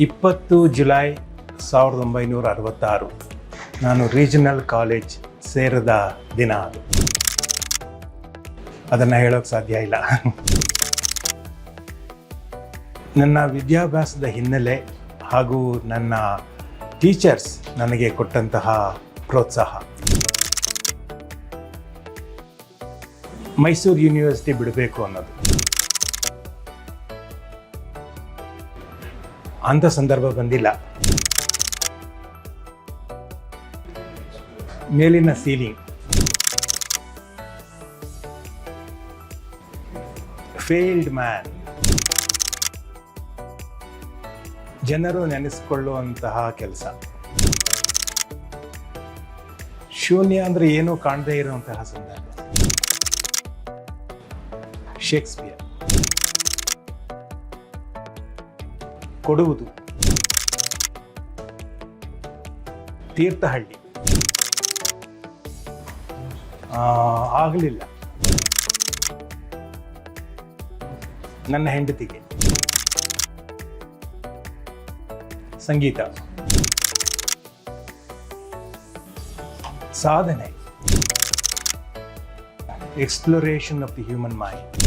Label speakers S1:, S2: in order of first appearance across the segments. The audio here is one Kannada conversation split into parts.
S1: ಇಪ್ಪತ್ತು ಜುಲೈ ಸಾವಿರದ ಒಂಬೈನೂರ ಅರವತ್ತಾರು. ನಾನು ರೀಜನಲ್ ಕಾಲೇಜ್ ಸೇರಿದ ದಿನ ಅದು. ಅದನ್ನು ಹೇಳೋಕ್ಕೆ ಸಾಧ್ಯ ಇಲ್ಲ. ನನ್ನ ವಿದ್ಯಾಭ್ಯಾಸದ ಹಿನ್ನೆಲೆ ಹಾಗೂ ನನ್ನ ಟೀಚರ್ಸ್ ನನಗೆ ಕೊಟ್ಟಂತಹ ಪ್ರೋತ್ಸಾಹ. ಮೈಸೂರು ಯೂನಿವರ್ಸಿಟಿ ಬಿಡಬೇಕು ಅನ್ನೋದು. ಅಂಥ ಸಂದರ್ಭ ಬಂದಿಲ್ಲ. ಮೇಲಿನ ಸೀಲಿಂಗ್ ಫೇಲ್ಡ್ ಮ್ಯಾನ್ ಜನರು ನೆನೆಸ್ಕೊಳ್ಳುವಂತಹ ಕೆಲಸ. ಶೂನ್ಯ ಅಂದ್ರೆ ಏನೂ ಕಾಣದೇ ಇರುವಂತಹ ಸಂದರ್ಭ. ಶೇಕ್ಸ್ಪಿಯರ್ ಕೊಡುವುದು. ತೀರ್ಥಹಳ್ಳಿ. ಆಗಲಿಲ್ಲ. ನನ್ನ ಹೆಂಡತಿಗೆ. ಸಂಗೀತ. ಸಾಧನೆ. Exploration of the human mind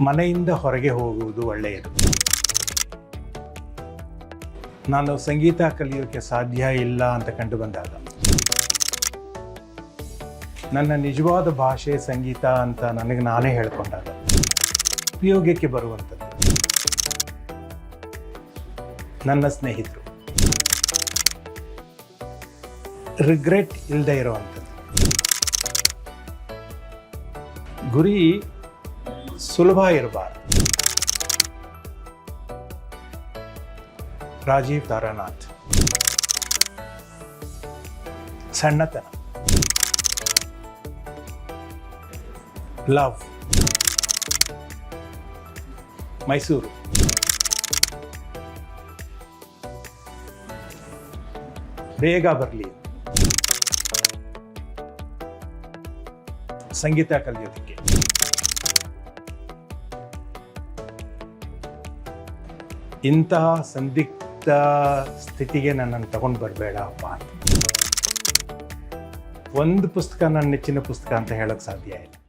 S1: ಮನೆಯಿಂದ ಹೊರಗೆ ಹೋಗುವುದು ಒಳ್ಳೆಯದು. ನಾನು ಸಂಗೀತ ಕಲಿಯೋಕ್ಕೆ ಸಾಧ್ಯ ಇಲ್ಲ ಅಂತ ಕಂಡು ಬಂದಾಗ, ನನ್ನ ನಿಜವಾದ ಭಾಷೆ ಸಂಗೀತ ಅಂತ ನನಗೆ ನಾನೇ ಹೇಳ್ಕೊಂಡಾಗ, ಉಪಯೋಗಕ್ಕೆ ಬರುವಂಥದ್ದು. ನನ್ನ ಸ್ನೇಹಿತರು ರಿಗ್ರೆಟ್ ಇಲ್ಲದೆ ಇರುವಂಥದ್ದು. ಗುರಿ ಸುಲಭ ಇರಬಾರ್ದು. ರಾಜೀವ್ ತಾರಾನಾಥ್ ಸಣ್ಣತನ ಲವ್ ಮೈಸೂರು ಬೇಗ ಬರಲಿ ಸಂಗೀತ ಕಲಿಯೋದಕ್ಕೆ ಇಂತಹ ಸಂದಿಗ್ಧ ಸ್ಥಿತಿಗೆ ನನ್ನನ್ನು ತಗೊಂಡು ಬರಬೇಡ ಅಪ್ಪ ಒಂದು ಪುಸ್ತಕ ನನ್ನ ನೆಚ್ಚಿನ ಪುಸ್ತಕ ಅಂತ ಹೇಳೋಕ್ಕೆ ಸಾಧ್ಯ ಇಲ್ಲ.